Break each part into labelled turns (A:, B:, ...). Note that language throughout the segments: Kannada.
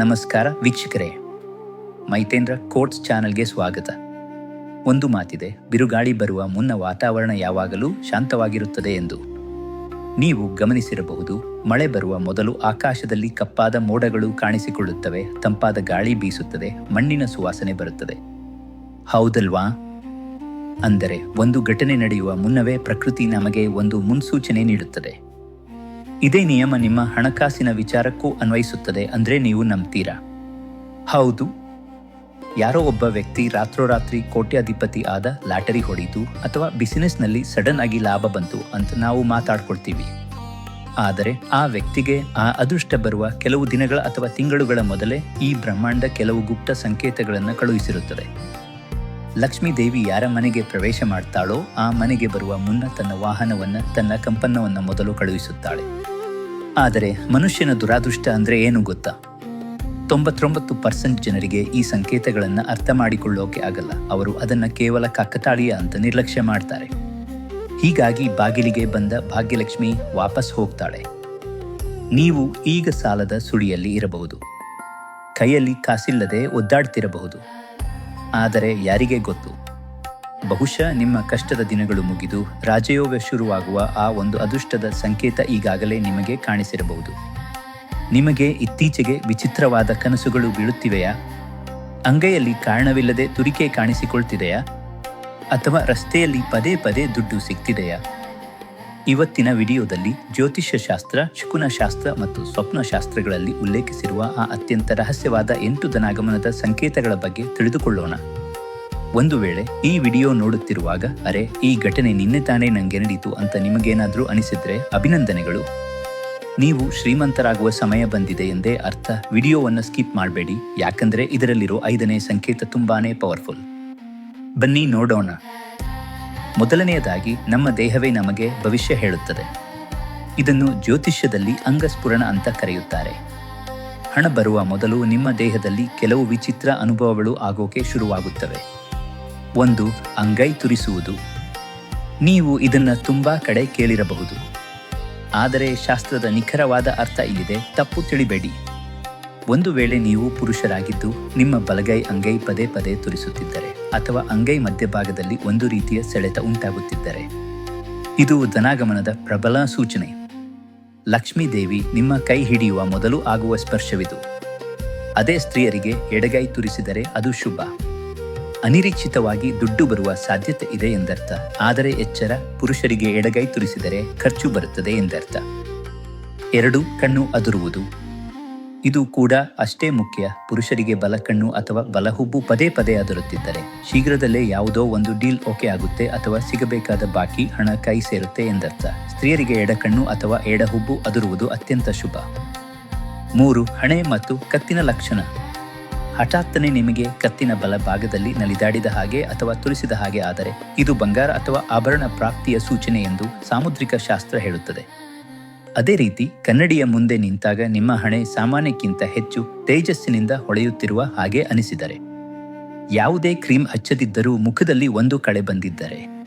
A: ನಮಸ್ಕಾರ ವೀಕ್ಷಕರೇ. ಮೈತೇಂದ್ರ ಕೋಟ್ಸ್ ಚಾನೆಲ್ಗೆ ಸ್ವಾಗತ. ಒಂದು ಮಾತಿದೆ, ಬಿರುಗಾಳಿ ಬರುವ ಮುನ್ನ ವಾತಾವರಣ ಯಾವಾಗಲೂ ಶಾಂತವಾಗಿರುತ್ತದೆ ಎಂದು. ನೀವು ಗಮನಿಸಿರಬಹುದು, ಮಳೆ ಬರುವ ಮೊದಲು ಆಕಾಶದಲ್ಲಿ ಕಪ್ಪಾದ ಮೋಡಗಳು ಕಾಣಿಸಿಕೊಳ್ಳುತ್ತವೆ, ತಂಪಾದ ಗಾಳಿ ಬೀಸುತ್ತದೆ, ಮಣ್ಣಿನ ಸುವಾಸನೆ ಬರುತ್ತದೆ. ಹೌದಲ್ವಾ? ಅಂದರೆ ಒಂದು ಘಟನೆ ನಡೆಯುವ ಮುನ್ನವೇ ಪ್ರಕೃತಿ ನಮಗೆ ಒಂದು ಮುನ್ಸೂಚನೆ ನೀಡುತ್ತದೆ. ಇದೇ ನಿಯಮ ನಿಮ್ಮ ಹಣಕಾಸಿನ ವಿಚಾರಕ್ಕೂ ಅನ್ವಯಿಸುತ್ತದೆ ಅಂದರೆ ನೀವು ನಂಬ್ತೀರಾ? ಹೌದು. ಯಾರೋ ಒಬ್ಬ ವ್ಯಕ್ತಿ ರಾತ್ರೋರಾತ್ರಿ ಕೋಟ್ಯಾಧಿಪತಿ ಆದ ಲಾಟರಿ ಹೊಡೆಯಿತು ಅಥವಾ ಬಿಸಿನೆಸ್ನಲ್ಲಿ ಸಡನ್ ಆಗಿ ಲಾಭ ಬಂತು ಅಂತ ನಾವು ಮಾತಾಡ್ಕೊಳ್ತೀವಿ. ಆದರೆ ಆ ವ್ಯಕ್ತಿಗೆ ಆ ಅದೃಷ್ಟ ಬರುವ ಕೆಲವು ದಿನಗಳ ಅಥವಾ ತಿಂಗಳುಗಳ ಮೊದಲೇ ಈ ಬ್ರಹ್ಮಾಂಡ ಕೆಲವು ಗುಪ್ತ ಸಂಕೇತಗಳನ್ನು ಕಳುಹಿಸಿರುತ್ತದೆ. ಲಕ್ಷ್ಮೀ ದೇವಿ ಯಾರ ಮನೆಗೆ ಪ್ರವೇಶ ಮಾಡ್ತಾಳೋ ಆ ಮನೆಗೆ ಬರುವ ಮುನ್ನ ತನ್ನ ವಾಹನವನ್ನು ತನ್ನ ಕಂಪನ್ನವನ್ನು ಮೊದಲು ಕಳುಹಿಸುತ್ತಾಳೆ. ಆದರೆ ಮನುಷ್ಯನ ದುರಾದೃಷ್ಟ ಅಂದ್ರೆ ಏನು ಗೊತ್ತಾ? ತೊಂಬತ್ತೊಂಬತ್ತು ಪರ್ಸೆಂಟ್ ಜನರಿಗೆ ಈ ಸಂಕೇತಗಳನ್ನು ಅರ್ಥ ಮಾಡಿಕೊಳ್ಳೋಕೆ ಆಗಲ್ಲ. ಅವರು ಅದನ್ನು ಕೇವಲ ಕಾಕತಾಳೀಯ ಅಂತ ನಿರ್ಲಕ್ಷ್ಯ ಮಾಡ್ತಾರೆ. ಹೀಗಾಗಿ ಬಾಗಿಲಿಗೆ ಬಂದ ಭಾಗ್ಯಲಕ್ಷ್ಮಿ ವಾಪಸ್ ಹೋಗ್ತಾಳೆ. ನೀವು ಈಗ ಸಾಲದ ಸುಳಿಯಲ್ಲಿ ಇರಬಹುದು. ಕೈಯಲ್ಲಿ ಕಾಸಿಲ್ಲದೆ ಒದ್ದಾಡ್ತಿರಬಹುದು. ಆದರೆ ಯಾರಿಗೆ ಗೊತ್ತು? ಬಹುಶಃ ನಿಮ್ಮ ಕಷ್ಟದ ದಿನಗಳು ಮುಗಿದು ರಾಜಯೋಗ ಶುರುವಾಗುವ ಆ ಒಂದು ಅದೃಷ್ಟದ ಸಂಕೇತ ಈಗಾಗಲೇ ನಿಮಗೆ ಕಾಣಿಸಿರಬಹುದು. ನಿಮಗೆ ಇತ್ತೀಚೆಗೆ ವಿಚಿತ್ರವಾದ ಕನಸುಗಳು ಬೀಳುತ್ತಿವೆಯಾ? ಅಂಗೈಯಲ್ಲಿ ಕಾರಣವಿಲ್ಲದೆ ತುರಿಕೆ ಕಾಣಿಸಿಕೊಳ್ತಿದೆಯಾ? ಅಥವಾ ರಸ್ತೆಯಲ್ಲಿ ಪದೇ ಪದೇ ದುಡ್ಡು ಸಿಗ್ತಿದೆಯಾ? ಇವತ್ತಿನ ವಿಡಿಯೋದಲ್ಲಿ ಜ್ಯೋತಿಷ್ಯ ಶಾಸ್ತ್ರ ಶಕುನ ಶಾಸ್ತ್ರ ಮತ್ತು ಸ್ವಪ್ನ ಶಾಸ್ತ್ರಗಳಲ್ಲಿ ಉಲ್ಲೇಖಿಸಿರುವ ಆ ಅತ್ಯಂತ ರಹಸ್ಯವಾದ ಎಂಟು ಧನಾಗಮನದ ಸಂಕೇತಗಳ ಬಗ್ಗೆ ತಿಳಿದುಕೊಳ್ಳೋಣ. ಒಂದು ವೇಳೆ ಈ ವಿಡಿಯೋ ನೋಡುತ್ತಿರುವಾಗ, ಅರೆ, ಈ ಘಟನೆ ನಿನ್ನೆ ತಾನೇ ನಂಗೆ ನಡೀತು ಅಂತ ನಿಮಗೇನಾದರೂ ಅನಿಸಿದ್ರೆ ಅಭಿನಂದನೆಗಳು. ನೀವು ಶ್ರೀಮಂತರಾಗುವ ಸಮಯ ಬಂದಿದೆ ಎಂದೇ ಅರ್ಥ, ವಿಡಿಯೋವನ್ನು ಸ್ಕಿಪ್ ಮಾಡಬೇಡಿ, ಯಾಕಂದ್ರೆ ಇದರಲ್ಲಿರೋ ಐದನೇ ಸಂಕೇತ ತುಂಬಾನೇ ಪವರ್ಫುಲ್ ಬನ್ನಿ ನೋಡೋಣ. ಮೊದಲನೆಯದಾಗಿ, ನಮ್ಮ ದೇಹವೇ ನಮಗೆ ಭವಿಷ್ಯ ಹೇಳುತ್ತದೆ. ಇದನ್ನು ಜ್ಯೋತಿಷ್ಯದಲ್ಲಿ ಅಂಗಸ್ಫುರಣ ಅಂತ ಕರೆಯುತ್ತಾರೆ. ಹಣ ಬರುವ ಮೊದಲು ನಿಮ್ಮ ದೇಹದಲ್ಲಿ ಕೆಲವು ವಿಚಿತ್ರ ಅನುಭವಗಳು ಆಗೋಕೆ ಶುರುವಾಗುತ್ತವೆ. ಒಂದು ಅಂಗೈ ತುರಿಸುವುದು. ನೀವು ಇದನ್ನು ತುಂಬಾ ಕಡೆ ಕೇಳಿರಬಹುದು. ಆದರೆ ಶಾಸ್ತ್ರದ ನಿಖರವಾದ ಅರ್ಥ ಇಲ್ಲಿದೆ, ತಪ್ಪು ತಿಳಿಬೇಡಿ. ಒಂದು ವೇಳೆ ನೀವು ಪುರುಷರಾಗಿದ್ದು, ನಿಮ್ಮ ಬಲಗೈ ಅಂಗೈ ಪದೇ ಪದೇ ತುರಿಸುತ್ತಿದ್ದರೆ, ಅಥವಾ ಅಂಗೈ ಮಧ್ಯಭಾಗದಲ್ಲಿ ಒಂದು ರೀತಿಯ ಸೆಳೆತ ಉಂಟಾಗುತ್ತಿದ್ದರೆ, ಇದು ಧನಾಗಮನದ ಪ್ರಬಲ ಸೂಚನೆ. ಲಕ್ಷ್ಮೀದೇವಿ ನಿಮ್ಮ ಕೈ ಹಿಡಿಯುವ ಮೊದಲು ಆಗುವ ಸ್ಪರ್ಶವಿದು. ಅದೇ ಸ್ತ್ರೀಯರಿಗೆ ಎಡಗೈ ತುರಿಸಿದರೆ ಅದು ಶುಭ. ಅನಿರೀಕ್ಷಿತವಾಗಿ ದುಡ್ಡು ಬರುವ ಸಾಧ್ಯತೆ ಇದೆ ಎಂದರ್ಥ. ಆದರೆ ಎಚ್ಚರ ಪುರುಷರಿಗೆ ಎಡಗೈ ತುರಿಸಿದರೆ ಖರ್ಚು ಬರುತ್ತದೆ ಎಂದರ್ಥ. ಎರಡು, ಕಣ್ಣು ಅದುರುವುದು. ಇದು ಕೂಡ ಅಷ್ಟೇ ಮುಖ್ಯ. ಪುರುಷರಿಗೆ ಬಲಕಣ್ಣು ಅಥವಾ ಬಲಹುಬ್ಬು ಪದೇ ಪದೇ ಅದರುತ್ತಿದ್ದರೆ. ಶೀಘ್ರದಲ್ಲೇ ಯಾವುದೋ ಒಂದು ಡೀಲ್ ಓಕೆ ಆಗುತ್ತೆ ಅಥವಾ ಸಿಗಬೇಕಾದ ಬಾಕಿ ಹಣ ಕೈ ಸೇರುತ್ತೆ ಎಂದರ್ಥ. ಸ್ತ್ರೀಯರಿಗೆ ಎಡಕಣ್ಣು ಅಥವಾ ಎಡಹುಬ್ಬು ಅದುರುವುದು ಅತ್ಯಂತ ಶುಭ. ಮೂರು, ಹಣೆ ಮತ್ತು ಕತ್ತಿನ ಲಕ್ಷಣ. ಹಠಾತ್ತನೆ ನಿಮಗೆ ಕತ್ತಿನ ಬಲ ಭಾಗದಲ್ಲಿ ನಲಿದಾಡಿದ ಹಾಗೆ ಅಥವಾ ತುರಿಸಿದ ಹಾಗೆ ಆದರೆ ಇದು ಬಂಗಾರ ಅಥವಾ ಆಭರಣ ಪ್ರಾಪ್ತಿಯ ಸೂಚನೆ ಎಂದು ಸಾಮುದ್ರಿಕ ಶಾಸ್ತ್ರ ಹೇಳುತ್ತದೆ. ಅದೇ ರೀತಿ ಕನ್ನಡಿಯ ಮುಂದೆ ನಿಂತಾಗ ನಿಮ್ಮ ಹಣೆ ಸಾಮಾನ್ಯಕ್ಕಿಂತ ಹೆಚ್ಚು ತೇಜಸ್ಸಿನಿಂದ ಹೊಳೆಯುತ್ತಿರುವ ಹಾಗೆ ಅನಿಸಿದರೆ. ಯಾವುದೇ ಕ್ರೀಮ್ ಹಚ್ಚದಿದ್ದರೂ ಮುಖದಲ್ಲಿ ಒಂದು ಕಳೆ ಬಂದಿದ್ದರೆ.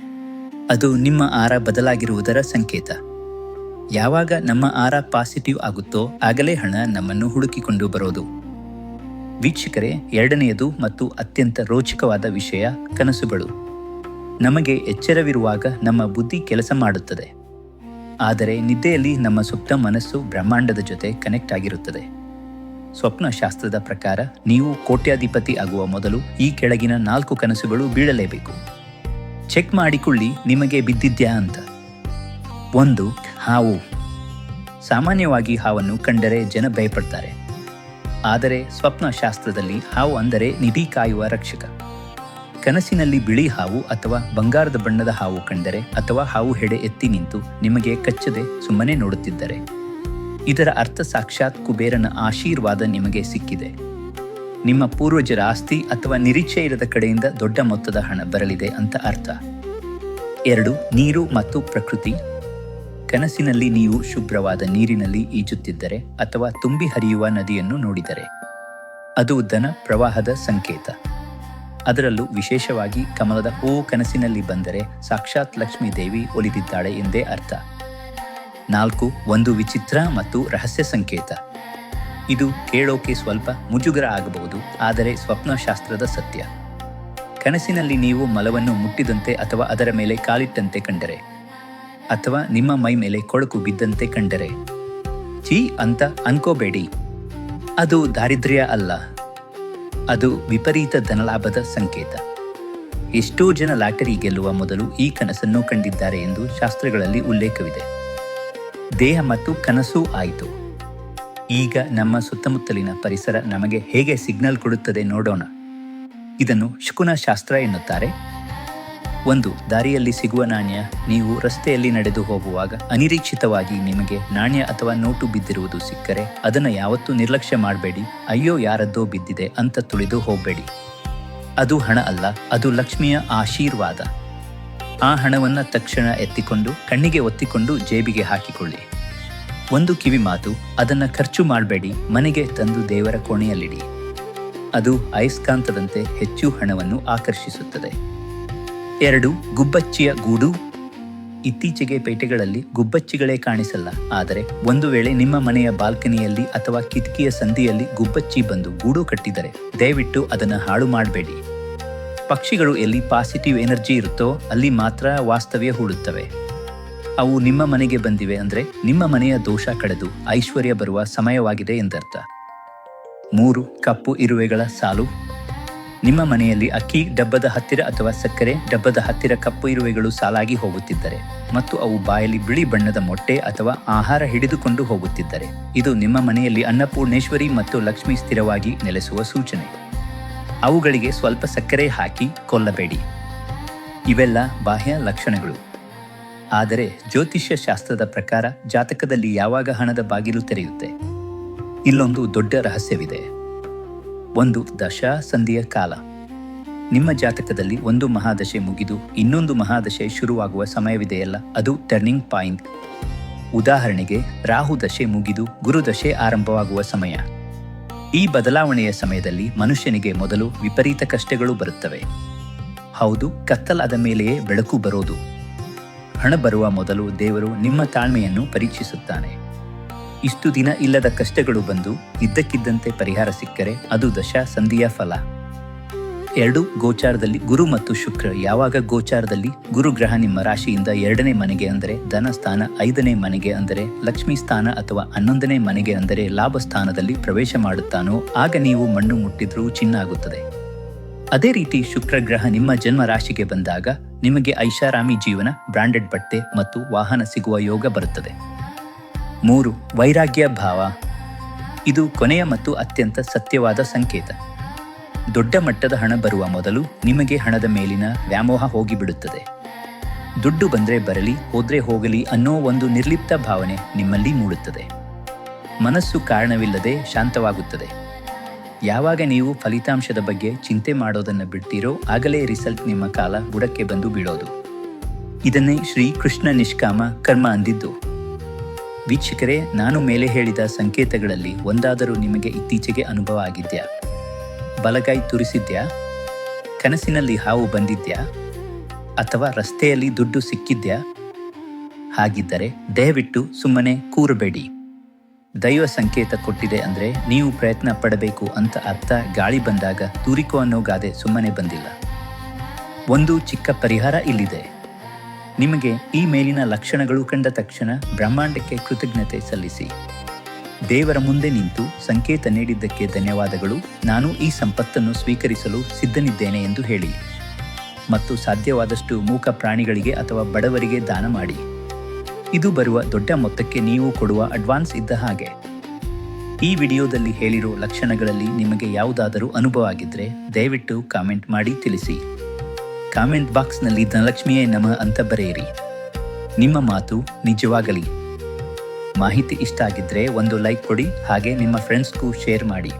A: ಅದು ನಿಮ್ಮ ಆರ ಬದಲಾಗಿರುವುದರ ಸಂಕೇತ. ಯಾವಾಗ ನಮ್ಮ ಆರ ಪಾಸಿಟಿವ್ ಆಗುತ್ತೋ ಆಗಲೇ ಹಣ ನಮ್ಮನ್ನು ಹುಡುಕಿಕೊಂಡು ಬರೋದು. ವೀಕ್ಷಕರೇ, ಎರಡನೆಯದು ಮತ್ತು ಅತ್ಯಂತ ರೋಚಕವಾದ ವಿಷಯ ಕನಸುಗಳು. ನಮಗೆ ಎಚ್ಚರವಿರುವಾಗ ನಮ್ಮ ಬುದ್ಧಿ ಕೆಲಸ ಮಾಡುತ್ತದೆ. ಆದರೆ ನಿದ್ದೆಯಲ್ಲಿ ನಮ್ಮ ಸುಪ್ತ ಮನಸ್ಸು ಬ್ರಹ್ಮಾಂಡದ ಜೊತೆ ಕನೆಕ್ಟ್ ಆಗಿರುತ್ತದೆ. ಸ್ವಪ್ನಶಾಸ್ತ್ರದ ಪ್ರಕಾರ ನೀವು ಕೋಟ್ಯಾಧಿಪತಿ ಆಗುವ ಮೊದಲು ಈ ಕೆಳಗಿನ ನಾಲ್ಕು ಕನಸುಗಳು ಬೀಳಲೇಬೇಕು. ಚೆಕ್ ಮಾಡಿಕೊಳ್ಳಿ ನಿಮಗೆ ಬಿದ್ದಿದ್ಯಾ ಅಂತ. ಒಂದು, ಹಾವು. ಸಾಮಾನ್ಯವಾಗಿ ಹಾವನ್ನು ಕಂಡರೆ ಜನ ಭಯಪಡ್ತಾರೆ. ಆದರೆ ಸ್ವಪ್ನ ಶಾಸ್ತ್ರದಲ್ಲಿ ಹಾವು ಅಂದರೆ ನಿಧಿ ಕಾಯುವ ರಕ್ಷಕ. ಕನಸಿನಲ್ಲಿ ಬಿಳಿ ಹಾವು ಅಥವಾ ಬಂಗಾರದ ಬಣ್ಣದ ಹಾವು ಕಂಡರೆ ಅಥವಾ ಹಾವು ಹೆಡೆ ಎತ್ತಿ ನಿಂತು ನಿಮಗೆ ಕಚ್ಚದೆ ಸುಮ್ಮನೆ ನೋಡುತ್ತಿದ್ದರೆ. ಇದರ ಅರ್ಥ ಸಾಕ್ಷಾತ್ ಕುಬೇರನ ಆಶೀರ್ವಾದ ನಿಮಗೆ ಸಿಕ್ಕಿದೆ. ನಿಮ್ಮ ಪೂರ್ವಜರ ಆಸ್ತಿ ಅಥವಾ ನಿರೀಕ್ಷೆ ಇರದ ಕಡೆಯಿಂದ ದೊಡ್ಡ ಮೊತ್ತದ ಹಣ ಬರಲಿದೆ ಅಂತ ಅರ್ಥ. ಎರಡು, ನೀರು ಮತ್ತು ಪ್ರಕೃತಿ. ಕನಸಿನಲ್ಲಿ ನೀವು ಶುಭ್ರವಾದ ನೀರಿನಲ್ಲಿ ಈಜುತ್ತಿದ್ದರೆ ಅಥವಾ ತುಂಬಿ ಹರಿಯುವ ನದಿಯನ್ನು ನೋಡಿದರೆ, ಅದು ದನ ಪ್ರವಾಹದ ಸಂಕೇತ. ಅದರಲ್ಲೂ ವಿಶೇಷವಾಗಿ ಕಮಲದ ಹೂ ಕನಸಿನಲ್ಲಿ ಬಂದರೆ ಸಾಕ್ಷಾತ್ ಲಕ್ಷ್ಮೀ ದೇವಿ ಒಲಿದಿದ್ದಾಳೆ ಎಂದೇ ಅರ್ಥ. ನಾಲ್ಕು, ಒಂದು ವಿಚಿತ್ರ ಮತ್ತು ರಹಸ್ಯ ಸಂಕೇತ. ಇದು ಕೇಳೋಕೆ ಸ್ವಲ್ಪ ಮುಜುಗರ ಆಗಬಹುದು, ಆದರೆ ಸ್ವಪ್ನಶಾಸ್ತ್ರದ ಸತ್ಯ. ಕನಸಿನಲ್ಲಿ ನೀವು ಮಲವನ್ನು ಮುಟ್ಟಿದಂತೆ ಅಥವಾ ಅದರ ಮೇಲೆ ಕಾಲಿಟ್ಟಂತೆ ಕಂಡರೆ ಅಥವಾ ನಿಮ್ಮ ಮೈ ಮೇಲೆ ಕೊಳಕು ಬಿದ್ದಂತೆ ಕಂಡರೆ. ಚೀ ಅಂತ ಅನ್ಕೋಬೇಡಿ. ಅದು ದಾರಿದ್ರ್ಯ ಅಲ್ಲ. ಅದು ವಿಪರೀತ ಧನಲಾಭದ ಸಂಕೇತ. ಎಷ್ಟೋ ಜನ ಲಾಟರಿ ಗೆಲ್ಲುವ ಮೊದಲು ಈ ಕನಸನ್ನು ಕಂಡಿದ್ದಾರೆ ಎಂದು ಶಾಸ್ತ್ರಗಳಲ್ಲಿ ಉಲ್ಲೇಖವಿದೆ. ದೇಹ ಮತ್ತು ಕನಸು ಆಯಿತು. ಈಗ ನಮ್ಮ ಸುತ್ತಮುತ್ತಲಿನ ಪರಿಸರ ನಮಗೆ ಹೇಗೆ ಸಿಗ್ನಲ್ ಕೊಡುತ್ತದೆ ನೋಡೋಣ. ಇದನ್ನು ಶಕುನ ಶಾಸ್ತ್ರ ಎನ್ನುತ್ತಾರೆ. ಒಂದು ದಾರಿಯಲ್ಲಿ ಸಿಗುವ ನಾಣ್ಯ ನೀವು ರಸ್ತೆಯಲ್ಲಿ ನಡೆದು ಹೋಗುವಾಗ ಅನಿರೀಕ್ಷಿತವಾಗಿ ನಿಮಗೆ ನಾಣ್ಯ ಅಥವಾ ನೋಟು ಬಿದ್ದಿರುವುದು ಸಿಕ್ಕರೆ ಅದನ್ನು ಯಾವತ್ತೂ ನಿರ್ಲಕ್ಷ್ಯ ಮಾಡಬೇಡಿ. ಅಯ್ಯೋ, ಯಾರದ್ದೋ ಬಿದ್ದಿದೆ ಅಂತ ತುಳಿದು ಹೋಗಬೇಡಿ. ಅದು ಹಣ ಅಲ್ಲ, ಅದು ಲಕ್ಷ್ಮಿಯ ಆಶೀರ್ವಾದ. ಆ ಹಣವನ್ನು ತಕ್ಷಣ ಎತ್ತಿಕೊಂಡು, ಕಣ್ಣಿಗೆ ಒತ್ತಿಕೊಂಡು ಜೇಬಿಗೆ ಹಾಕಿಕೊಳ್ಳಿ. ಒಂದು ಕಿವಿ ಮಾತು, ಅದನ್ನು ಖರ್ಚು ಮಾಡಬೇಡಿ, ಮನೆಗೆ ತಂದು ದೇವರ ಕೋಣೆಯಲ್ಲಿಡಿ. ಅದು ಅಯಸ್ಕಾಂತದಂತೆ ಹೆಚ್ಚು ಹಣವನ್ನು ಆಕರ್ಷಿಸುತ್ತದೆ. ಎರಡು ಗುಬ್ಬಚ್ಚಿಯ ಗೂಡು. ಇತ್ತೀಚೆಗೆ ಪೇಟೆಗಳಲ್ಲಿ ಗುಬ್ಬಚ್ಚಿಗಳೇ ಕಾಣಿಸಲ್ಲ. ಆದರೆ ಒಂದು ವೇಳೆ ನಿಮ್ಮ ಮನೆಯ ಬಾಲ್ಕನಿಯಲ್ಲಿ ಅಥವಾ ಕಿಟಕಿಯ ಸಂದಿಯಲ್ಲಿ ಗುಬ್ಬಚ್ಚಿ ಬಂದು ಗೂಡು ಕಟ್ಟಿದರೆ ದಯವಿಟ್ಟು ಅದನ್ನು ಹಾಳು ಮಾಡಬೇಡಿ. ಪಕ್ಷಿಗಳು ಎಲ್ಲಿ ಪಾಸಿಟಿವ್ ಎನರ್ಜಿ ಇರುತ್ತೋ ಅಲ್ಲಿ ಮಾತ್ರ ವಾಸ್ತವ್ಯ ಹೂಡುತ್ತವೆ ಅವು ನಿಮ್ಮ ಮನೆಗೆ ಬಂದಿವೆ ಅಂದರೆ ನಿಮ್ಮ ಮನೆಯ ದೋಷ ಕಳೆದು ಐಶ್ವರ್ಯ ಬರುವ ಸಮಯವಾಗಿದೆ ಎಂದರ್ಥ. ಮೂರು ಕಪ್ಪು ಇರುವೆಗಳ ಸಾಲು. ನಿಮ್ಮ ಮನೆಯಲ್ಲಿ ಅಕ್ಕಿ, ಡಬ್ಬದ ಹತ್ತಿರ ಅಥವಾ ಸಕ್ಕರೆ, ಡಬ್ಬದ ಹತ್ತಿರ ಕಪ್ಪು ಇರುವೆಗಳು ಸಾಲಾಗಿ ಹೋಗುತ್ತಿದ್ದರೆ ಮತ್ತು ಅವು ಬಾಯಲ್ಲಿ ಬಿಳಿ ಬಣ್ಣದ ಮೊಟ್ಟೆ ಅಥವಾ ಆಹಾರ ಹಿಡಿದುಕೊಂಡು ಹೋಗುತ್ತಿದ್ದರೆ, ಇದು ನಿಮ್ಮ ಮನೆಯಲ್ಲಿ ಅನ್ನಪೂರ್ಣೇಶ್ವರಿ ಮತ್ತು ಲಕ್ಷ್ಮಿ ಸ್ಥಿರವಾಗಿ ನೆಲೆಸುವ ಸೂಚನೆ. ಅವುಗಳಿಗೆ ಸ್ವಲ್ಪ ಸಕ್ಕರೆ ಹಾಕಿ ಕೊಲ್ಲಬೇಡಿ. ಇವೆಲ್ಲ ಬಾಹ್ಯ ಲಕ್ಷಣಗಳು. ಆದರೆ ಜ್ಯೋತಿಷ್ಯ ಶಾಸ್ತ್ರದ ಪ್ರಕಾರ ಜಾತಕದಲ್ಲಿ ಯಾವಾಗ ಹಣದ ಬಾಗಿಲು ತೆರೆಯುತ್ತೆ? ಇಲ್ಲೊಂದು ದೊಡ್ಡ ರಹಸ್ಯವಿದೆ. ಒಂದು ದಶಾ ಸಂಧಿಯ ಕಾಲ. ನಿಮ್ಮ ಜಾತಕದಲ್ಲಿ ಒಂದು ಮಹಾದಶೆ ಮುಗಿದು ಇನ್ನೊಂದು ಮಹಾದಶೆ ಶುರುವಾಗುವ ಸಮಯವಿದೆಯಲ್ಲ, ಅದು ಟರ್ನಿಂಗ್ ಪಾಯಿಂಟ್ ಉದಾಹರಣೆಗೆ, ರಾಹು ದಶೆ ಮುಗಿದು ಗುರುದಶೆ ಆರಂಭವಾಗುವ ಸಮಯ. ಈ ಬದಲಾವಣೆಯ ಸಮಯದಲ್ಲಿ ಮನುಷ್ಯನಿಗೆ ಮೊದಲು ವಿಪರೀತ ಕಷ್ಟಗಳು ಬರುತ್ತವೆ. ಹೌದು, ಕತ್ತಲಾದ ಮೇಲೆಯೇ ಬೆಳಕು ಬರೋದು. ಹಣ ಬರುವ ಮೊದಲು ದೇವರು ನಿಮ್ಮ ತಾಳ್ಮೆಯನ್ನು ಪರೀಕ್ಷಿಸುತ್ತಾನೆ. ಇಷ್ಟು ದಿನ ಇಲ್ಲದ ಕಷ್ಟಗಳು ಬಂದು ಇದ್ದಕ್ಕಿದ್ದಂತೆ ಪರಿಹಾರ ಸಿಕ್ಕರೆ ಅದು ದಶಾ ಸಂಧಿಯ ಫಲ. ಎರಡು, ಗೋಚಾರದಲ್ಲಿ ಗುರು ಮತ್ತು ಶುಕ್ರ. ಯಾವಾಗ ಗೋಚಾರದಲ್ಲಿ ಗುರು ಗ್ರಹ ನಿಮ್ಮ ರಾಶಿಯಿಂದ ಎರಡನೇ ಮನೆಗೆ ಅಂದರೆ ಧನ ಸ್ಥಾನ, ಐದನೇ ಮನೆಗೆ ಅಂದರೆ ಲಕ್ಷ್ಮಿ ಸ್ಥಾನ ಅಥವಾ ಹನ್ನೊಂದನೇ ಮನೆಗೆ ಅಂದರೆ ಲಾಭ ಸ್ಥಾನದಲ್ಲಿ ಪ್ರವೇಶ ಮಾಡುತ್ತಾನೋ, ಆಗ ನೀವು ಮಣ್ಣು ಮುಟ್ಟಿದ್ರೂ ಚಿನ್ನ ಆಗುತ್ತದೆ. ಅದೇ ರೀತಿ ಶುಕ್ರ ಗ್ರಹ ನಿಮ್ಮ ಜನ್ಮ ರಾಶಿಗೆ ಬಂದಾಗ ನಿಮಗೆ ಐಷಾರಾಮಿ ಜೀವನ, ಬ್ರಾಂಡೆಡ್ ಬಟ್ಟೆ ಮತ್ತು ವಾಹನ ಸಿಗುವ ಯೋಗ ಬರುತ್ತದೆ. ಮೂರು, ವೈರಾಗ್ಯ ಭಾವ. ಇದು ಕೊನೆಯ ಮತ್ತು ಅತ್ಯಂತ ಸತ್ಯವಾದ ಸಂಕೇತ. ದೊಡ್ಡ ಮಟ್ಟದ ಹಣ ಬರುವ ಮೊದಲು ನಿಮಗೆ ಹಣದ ಮೇಲಿನ ವ್ಯಾಮೋಹ ಹೋಗಿಬಿಡುತ್ತದೆ. ದುಡ್ಡು ಬಂದರೆ ಬರಲಿ, ಹೋದ್ರೆ ಹೋಗಲಿ ಅನ್ನೋ ಒಂದು ನಿರ್ಲಿಪ್ತ ಭಾವನೆ ನಿಮ್ಮಲ್ಲಿ ಮೂಡುತ್ತದೆ. ಮನಸ್ಸು ಕಾರಣವಿಲ್ಲದೆ ಶಾಂತವಾಗುತ್ತದೆ. ಯಾವಾಗ ನೀವು ಫಲಿತಾಂಶದ ಬಗ್ಗೆ ಚಿಂತೆ ಮಾಡೋದನ್ನು ಬಿಡ್ತೀರೋ ಆಗಲೇ ರಿಸಲ್ಟ್ ನಿಮ್ಮ ಕಾಲ ಬುಡಕ್ಕೆ ಬಂದು ಬೀಳೋದು. ಇದನ್ನೇ ಶ್ರೀ ಕೃಷ್ಣ ನಿಷ್ಕಾಮ ಕರ್ಮ ಅಂದಿದ್ದು. ವೀಕ್ಷಕರೇ, ನಾನು ಮೇಲೆ ಹೇಳಿದ ಸಂಕೇತಗಳಲ್ಲಿ ಒಂದಾದರೂ ನಿಮಗೆ ಇತ್ತೀಚೆಗೆ ಅನುಭವ ಆಗಿದ್ಯಾ? ಬಲಗೈ ತುರಿಸಿದ್ಯಾ? ಕನಸಿನಲ್ಲಿ ಹಾವು ಬಂದಿದ್ಯಾ? ಅಥವಾ ರಸ್ತೆಯಲ್ಲಿ ದುಡ್ಡು ಸಿಕ್ಕಿದ್ಯಾ? ಹಾಗಿದ್ದರೆ ದಯವಿಟ್ಟು ಸುಮ್ಮನೆ ಕೂರಬೇಡಿ. ದೈವ ಸಂಕೇತ ಕೊಟ್ಟಿದೆ ಅಂದರೆ ನೀವು ಪ್ರಯತ್ನ ಪಡಬೇಕು ಅಂತ ಅರ್ಥ ಗಾಳಿ ಬಂದಾಗ ತೂರಿಕೋ ಅನ್ನೋ ಗಾದೆ ಸುಮ್ಮನೆ ಬಂದಿಲ್ಲ. ಒಂದು ಚಿಕ್ಕ ಪರಿಹಾರ ಇಲ್ಲಿದೆ. ನಿಮಗೆ ಈ ಮೇಲಿನ ಲಕ್ಷಣಗಳು ಕಂಡ ತಕ್ಷಣ ಬ್ರಹ್ಮಾಂಡಕ್ಕೆ ಕೃತಜ್ಞತೆ ಸಲ್ಲಿಸಿ. ದೇವರ ಮುಂದೆ ನಿಂತು ಸಂಕೇತ ನೀಡಿದ್ದಕ್ಕೆ ಧನ್ಯವಾದಗಳು. ನಾನು ಈ ಸಂಪತ್ತನ್ನು ಸ್ವೀಕರಿಸಲು ಸಿದ್ಧನಿದ್ದೇನೆ ಎಂದು ಹೇಳಿ. ಮತ್ತು ಸಾಧ್ಯವಾದಷ್ಟು ಮೂಕ ಪ್ರಾಣಿಗಳಿಗೆ ಅಥವಾ ಬಡವರಿಗೆ ದಾನ ಮಾಡಿ. ಇದು ಬರುವ ದೊಡ್ಡ ಮೊತ್ತಕ್ಕೆ ನೀವು ಕೊಡುವ ಅಡ್ವಾನ್ಸ್ ಇದ್ದ ಹಾಗೆ. ಈ ವಿಡಿಯೋದಲ್ಲಿ ಹೇಳಿರೋ ಲಕ್ಷಣಗಳಲ್ಲಿ ನಿಮಗೆ ಯಾವುದಾದರೂ ಅನುಭವ ಆಗಿದ್ದರೆ ದಯವಿಟ್ಟು ಕಾಮೆಂಟ್ ಮಾಡಿ ತಿಳಿಸಿ. ಕಾಮೆಂಟ್ ಬಾಕ್ಸ್ನಲ್ಲಿ ಧನಲಕ್ಷ್ಮಿಯೇ ನಮ ಅಂತ ಬರೆಯಿರಿ. ನಿಮ್ಮ ಮಾತು ನಿಜವಾಗಲಿ. ಮಾಹಿತಿ ಇಷ್ಟ ಆಗಿದ್ರೆ ಒಂದು ಲೈಕ್ ಕೊಡಿ, ಹಾಗೆ ನಿಮ್ಮ ಫ್ರೆಂಡ್ಸ್ಗೂ ಶೇರ್ ಮಾಡಿ.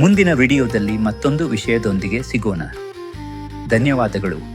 A: ಮುಂದಿನ ವಿಡಿಯೋದಲ್ಲಿ ಮತ್ತೊಂದು ವಿಷಯದೊಂದಿಗೆ ಸಿಗೋಣ. ಧನ್ಯವಾದಗಳು.